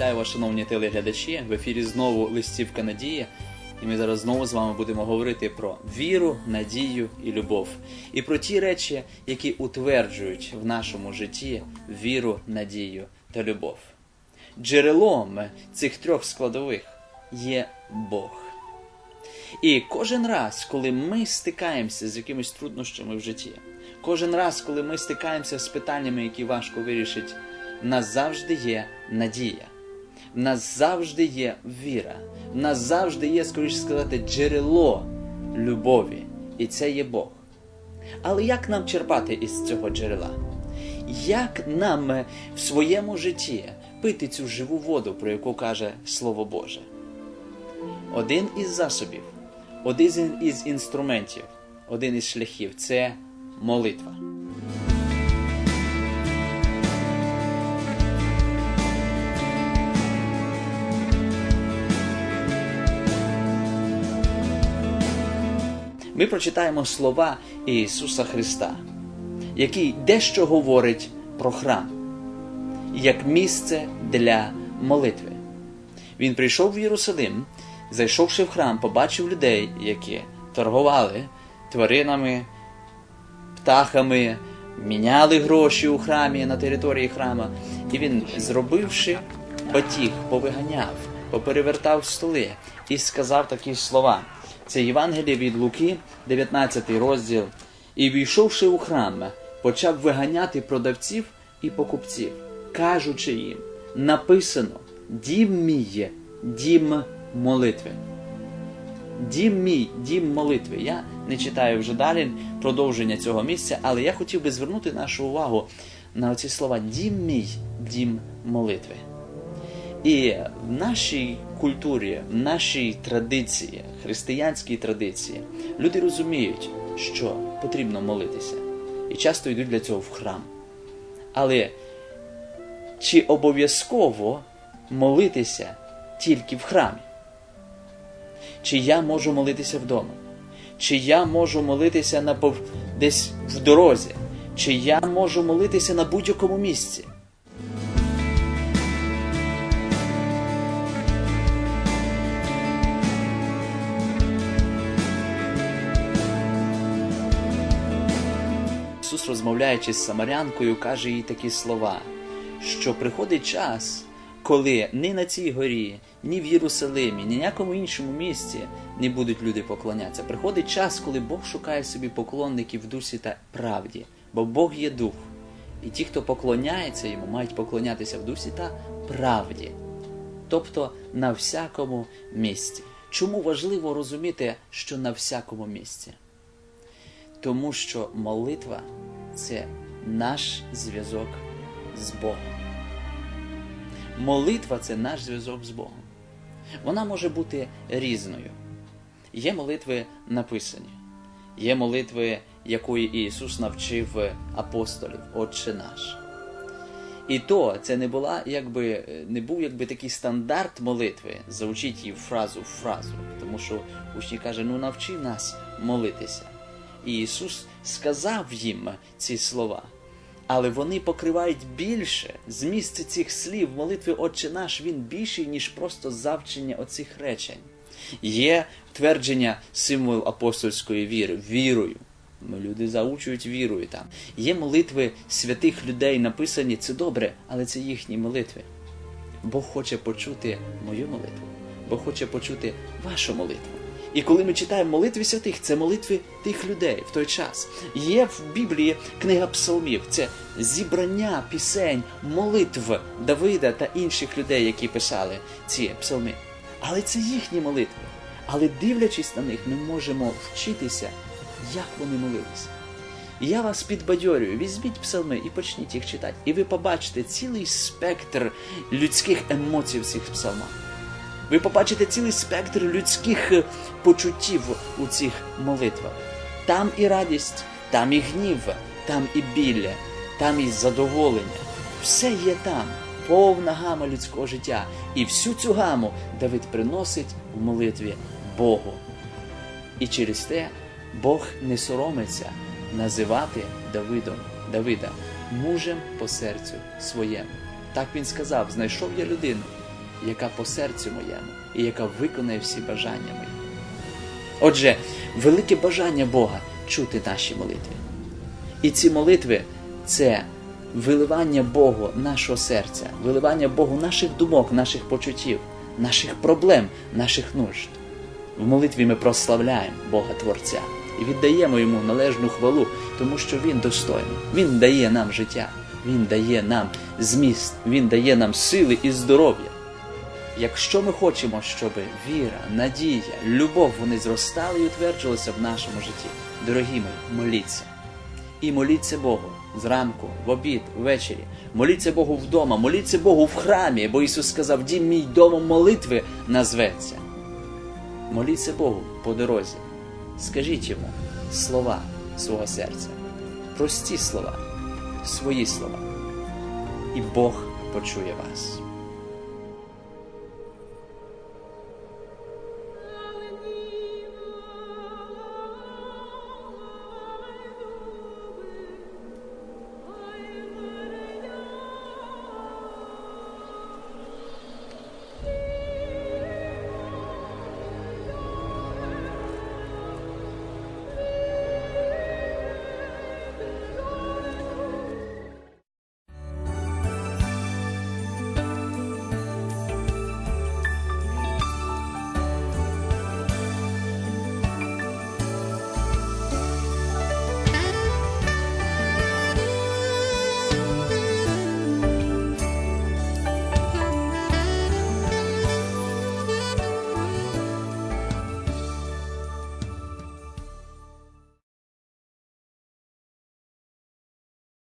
Вітаю вас, шановні телеглядачі. В ефірі знову листівка надії. І ми зараз знову з вами будемо говорити про віру, надію і любов. І про ті речі, які утверджують в нашому житті віру, надію та любов. Джерелом цих трьох складових є Бог. І кожен раз, коли ми стикаємося з якимись труднощами в житті, кожен раз, коли ми стикаємося з питаннями, які важко вирішити, нас завжди є надія, в нас завжди є віра, в нас завжди є, скоріше сказати, джерело любові, і це є Бог. Але як нам черпати із цього джерела? Як нам в своєму житті пити цю живу воду, про яку каже Слово Боже? Один із засобів, один із інструментів, один із шляхів це молитва. Ми прочитаємо слова Ісуса Христа, який дещо говорить про храм, як місце для молитви. Він прийшов в Єрусалим, зайшовши в храм, побачив людей, які торгували тваринами, птахами, міняли гроші у храмі на території храма. І він, зробивши батіг, повиганяв, поперевертав столи і сказав такі слова. Це Євангеліє від Луки, 19 розділ. І війшовши у храм, почав виганяти продавців і покупців, кажучи їм: написано: Дім мій дім молитви. Дім мій, дім молитви. Я не читаю вже далі продовження цього місця, але я хотів би звернути нашу увагу на оці слова Дім мій, дім молитви. І в нашій культурі, в нашій традиції, християнській традиції, люди розуміють, що потрібно молитися. І часто йдуть для цього в храм. Але чи обов'язково молитися тільки в храмі? Чи я можу молитися вдома? Чи я можу молитися на пов... десь в дорозі? Чи я можу молитися на будь-якому місці? Ісус, розмовляючи з Самарянкою, каже їй такі слова, що приходить час, коли ні на цій горі, ні в Єрусалимі, ні на якому іншому місці не будуть люди поклонятися. Приходить час, коли Бог шукає собі поклонників в дусі та правді, бо Бог є дух. І ті, хто поклоняється йому, мають поклонятися в дусі та правді, тобто на всякому місці. Чому важливо розуміти, що на всякому місці? Тому що молитва це наш зв'язок з Богом. Молитва це наш зв'язок з Богом. Вона може бути різною. Є молитви написані, є молитви, якої Ісус навчив апостолів, Отче наш. І то це не була, якби, не був якби такий стандарт молитви, заучіть її фразу в фразу. Тому що учні каже, ну навчи нас молитися. І Ісус сказав їм ці слова. Але вони покривають більше зміст цих слів молитви Отче наш, він більший, ніж просто завчення оцих речень. Є твердження символ апостольської віри, вірою. Люди заучують вірою там. Є молитви святих людей, написані, це добре, але це їхні молитви. Бог хоче почути мою молитву, Бог хоче почути вашу молитву. І коли ми читаємо молитви святих, це молитви тих людей в той час. Є в Біблії книга псалмів, це зібрання пісень, молитв Давида та інших людей, які писали ці псалми. Але це їхні молитви. Але дивлячись на них, ми можемо вчитися, як вони молилися. Я вас підбадьорюю, візьміть псалми і почніть їх читати. І ви побачите цілий спектр людських емоцій в цих псалмах. Ви побачите цілий спектр людських почуттів у цих молитвах. Там і радість, там і гнів, там і біль, там і задоволення. Все є там, повна гама людського життя. І всю цю гаму Давид приносить в молитві Богу. І через те Бог не соромиться називати Давидом, Давида мужем по серцю своєму. Так він сказав: знайшов я людину, яка по серцю моєму і яка виконає всі бажання мої. Отже, велике бажання Бога чути наші молитви. І ці молитви це виливання Богу нашого серця, виливання Богу наших думок, наших почуттів, наших проблем, наших нужд. В молитві ми прославляємо Бога Творця і віддаємо йому належну хвалу, тому що Він достойний. Він дає нам життя, Він дає нам зміст, Він дає нам сили і здоров'я. Якщо ми хочемо, щоб віра, надія, любов вони зростали і утверджувалися в нашому житті, дорогі мої, моліться. І моліться Богу зранку, в обід, ввечері. Моліться Богу вдома, моліться Богу в храмі, бо Ісус сказав, дім мій домом молитви назветься. Моліться Богу по дорозі. Скажіть йому слова свого серця, прості слова, свої слова. І Бог почує вас.